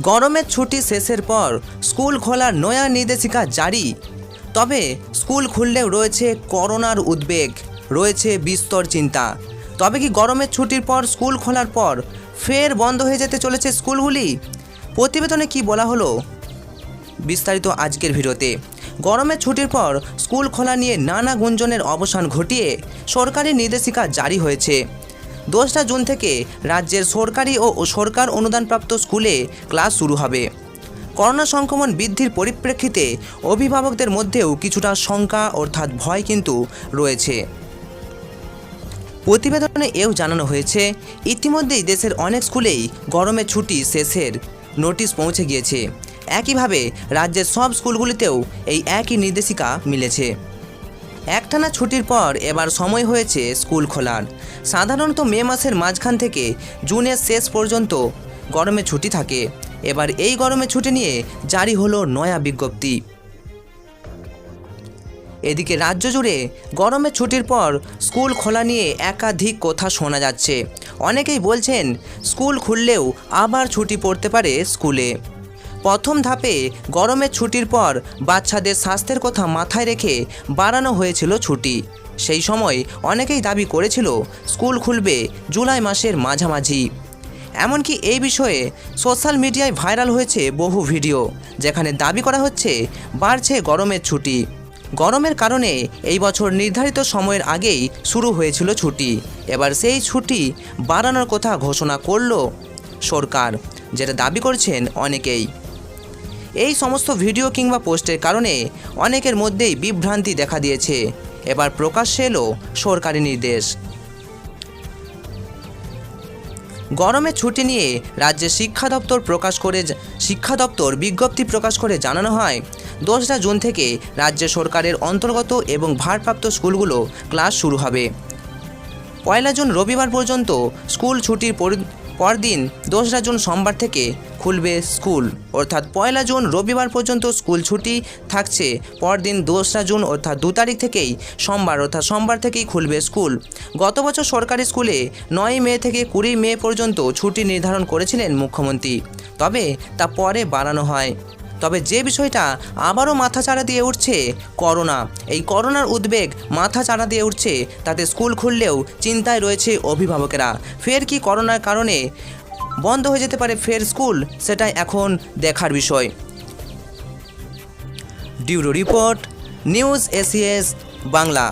গরমের ছুটি শেষের পর স্কুল খোলার নয়া নির্দেশিকা জারি। তবে স্কুল খুললেও রয়েছে করোনার উদ্বেগ, রয়েছে বিস্তর চিন্তা। তবে কি গরমের ছুটির পর স্কুল খোলার পর ফের বন্ধ হয়ে যেতে চলেছে স্কুলগুলি? প্রতিবেদনে কি বলা হলো? বিস্তারিত আজকের ভিডিওতে। গরমের ছুটির পর স্কুল খোলা নিয়ে নানা গুঞ্জনের অবসান ঘটিয়ে সরকারি নির্দেশিকা জারি হয়েছে। দোসরা জুন থেকে রাজ্যের সরকারি ও সরকার অনুদানপ্রাপ্ত স্কুলে ক্লাস শুরু হবে। করোনা সংক্রমণ বৃদ্ধির পরিপ্রেক্ষিতে অভিভাবকদের মধ্যেও কিছুটা শঙ্কা অর্থাৎ ভয় কিন্তু রয়েছে। প্রতিবেদনে এও জানানো হয়েছে, ইতিমধ্যেই দেশের অনেক স্কুলেই গরমে ছুটি শেষের নোটিশ পৌঁছে গিয়েছে। একইভাবে রাজ্যের সব স্কুলগুলিতেও এই একই নির্দেশিকা মিলেছে। একটানা ছুটির পর এবার সময় হয়েছে স্কুল খোলার। সাধারণত মে মাসের মাঝখান থেকে জুনের শেষ পর্যন্ত গরমে ছুটি থাকে। এবার এই গরমে ছুটি নিয়ে জারি হলো নয়া বিজ্ঞপ্তি। এদিকে রাজ্য জুড়ে গরমের ছুটির পর স্কুল খোলা নিয়ে একাধিক কথা শোনা যাচ্ছে। অনেকেই বলছেন, স্কুল খুললেও আবার ছুটি পড়তে পারে স্কুলে। প্রথম ধাপে গরমের ছুটির পর বাচ্চাদের স্বাস্থ্যের কথা মাথায় রেখে বাড়ানো হয়েছিল ছুটি। সেই সময় অনেকেই দাবি করেছিল স্কুল খুলবে জুলাই মাসের মাঝামাঝি। এমনকি এই বিষয়ে সোশ্যাল মিডিয়ায় ভাইরাল হয়েছে বহু ভিডিও, যেখানে দাবি করা হচ্ছে বাড়ছে গরমের ছুটি। গরমের কারণে এই বছর নির্ধারিত সময়ের আগেই শুরু হয়েছিল ছুটি। এবার সেই ছুটি বাড়ানোর কথা ঘোষণা করল সরকার, যেটা দাবি করছেন অনেকেই। এই সমস্ত ভিডিও কিংবা পোস্টের কারণে অনেকের মধ্যেই বিভ্রান্তি দেখা দিয়েছে। এবার প্রকাশ্যে এলো সরকারি নির্দেশ। গরমে ছুটি নিয়ে রাজ্যের শিক্ষা দপ্তর প্রকাশ করে শিক্ষা দপ্তর বিজ্ঞপ্তি প্রকাশ করে জানানো হয় দোসরা জুন থেকে রাজ্য সরকারের অন্তর্গত এবং ভারপ্রাপ্ত স্কুলগুলো ক্লাস শুরু হবে। পয়লা জুন রবিবার পর্যন্ত স্কুল ছুটির পরি- পরদিন দোসরা জুন সোমবার থেকে খুলবে স্কুল। অর্থাৎ পয়লা জুন রবিবার পর্যন্ত স্কুল ছুটি থাকছে। পরদিন দোসরা জুন, অর্থাৎ দু তারিখ থেকেই সোমবার, অর্থাৎ সোমবার থেকেই খুলবে স্কুল। গত বছর সরকারি স্কুলে নয় মে থেকে কুড়ি মে পর্যন্ত ছুটি নির্ধারণ করেছিলেন মুখ্যমন্ত্রী। তবে তা পরে বাড়ানো হয়। তবে যে বিষয়টা আবারও মাথা চাড়া দিয়ে উঠছে, করোনা। এই করোনার উদ্বেগ মাথা চাড়া দিয়ে উঠছে, তাতে স্কুল খুললেও চিন্তায় রয়েছে অভিভাবকেরা। ফের কি করোনার কারণে বন্ধ হয়ে যেতে পারে ফের স্কুল, সেটাই এখন দেখার বিষয়। ডিউরো রিপোর্ট, নিউজ এসিএস বাংলা।